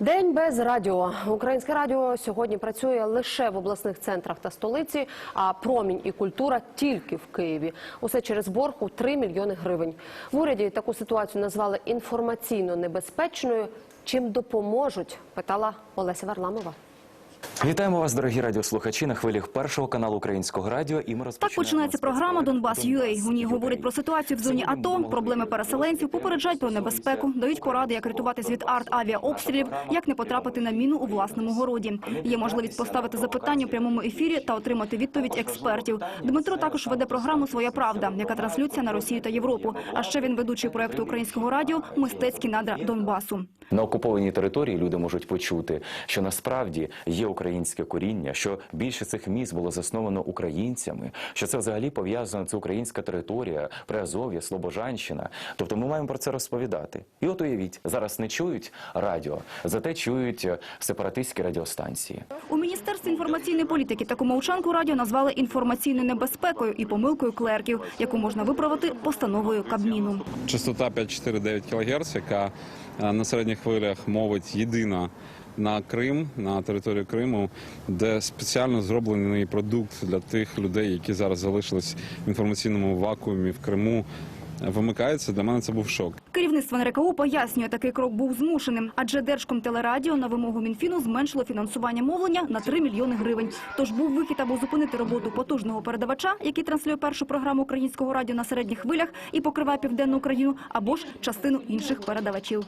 День без радіо. Українське радіо сьогодні працює лише в обласних центрах та столиці, а промінь і культура тільки в Києві. Усе через борг у 3 мільйони гривень. В уряді таку ситуацію назвали інформаційно небезпечною. Чим допоможуть? Питала Олеся Варламова. Вітаємо вас, дорогі радіослухачі, на хвилях першого каналу українського радіо. І ми Так починається програма Донбас UA. У ній говорять про ситуацію в зоні АТО, проблеми переселенців, попереджають про небезпеку, дають поради, як рятуватись від арт авіаобстрілів, як не потрапити на міну у власному городі. Є можливість поставити запитання у прямому ефірі та отримати відповідь експертів. Дмитро також веде програму Своя правда, яка транслюється на Росію та Європу. А ще він ведучий проекту українського радіо Мистецькі надра Донбасу. На окупованій території люди можуть почути, що насправді є українське коріння, що більше цих міст було засновано українцями, що це взагалі пов'язано це українська територія, Приазов'я, Слобожанщина. Тобто ми маємо про це розповідати. І от уявіть, зараз не чують радіо, зате чують е, сепаратистські радіостанції. У міністерстві інформаційної політики таку мовчанку радіо назвали інформаційною небезпекою і помилкою клерків, яку можна виправити постановою Кабміну. Частота 5,4-9 кГц, яка е, на середніх хвилях мовить єдина на Крим, на територію Криму, де спеціально зроблений продукт для тих людей, які зараз залишились в інформаційному вакуумі в Криму. Вимикається для мене це був шок. Керівництво НРКУ пояснює, такий крок був змушеним, адже Держкомтелерадіо на вимогу Мінфіну зменшило фінансування мовлення на 3 мільйони гривень. Тож був вихід або зупинити роботу потужного передавача, який транслює першу програму українського радіо на середніх хвилях і покриває південну Україну, або ж частину інших передавачів.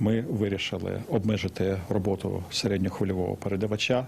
Ми вирішили обмежити роботу середньохвильового передавача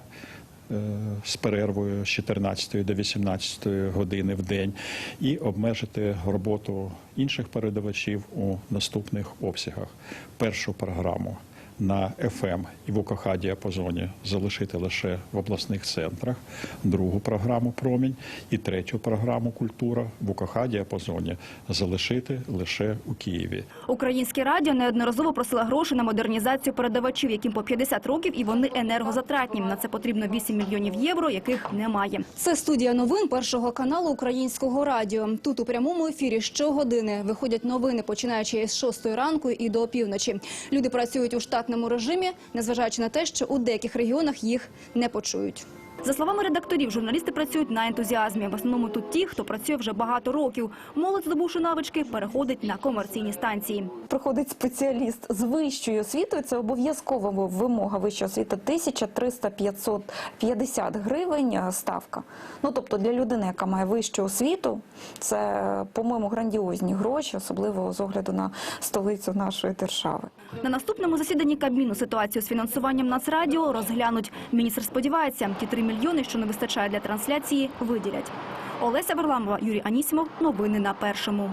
з перервою з 14 до 18 години в день і обмежити роботу інших передавачів у наступних обсягах. Першу програму на FM і в УКХ діапазоні залишити лише в обласних центрах, другу програму Промінь і третю програму Культура в УКХ діапазоні залишити лише у Києві. Українське радіо неодноразово просило гроші на модернізацію передавачів, яким по 50 років і вони енергозатратні. На це потрібно 8 мільйонів євро, яких немає. Це студія новин першого каналу Українського радіо. Тут у прямому ефірі щогодини виходять новини, починаючи з 6 ранку і до опівночі. Люди працюють у штатному режимі, незважаючи на те, що у деяких регіонах їх не почують. За словами редакторів, журналісти працюють на ентузіазмі. В основному тут ті, хто працює вже багато років. Молодь, здобувши навички, переходить на комерційні станції. приходить спеціаліст з вищою освітою, це обов'язкова вимога вищої освіти 1300-550 гривень е, ставка. Ну тобто для людини, яка має вищу освіту, це, по-моєму, грандіозні гроші, особливо з огляду на столицю нашої держави. На наступному засіданні Кабміну ситуацію з фінансуванням Нацрадіо розглянуть. Міністр сподівається, ті 3 мільйони, що не вистачає для трансляції, виділять. Олеся Варламова, Юрій Анісімов. Новини на першому.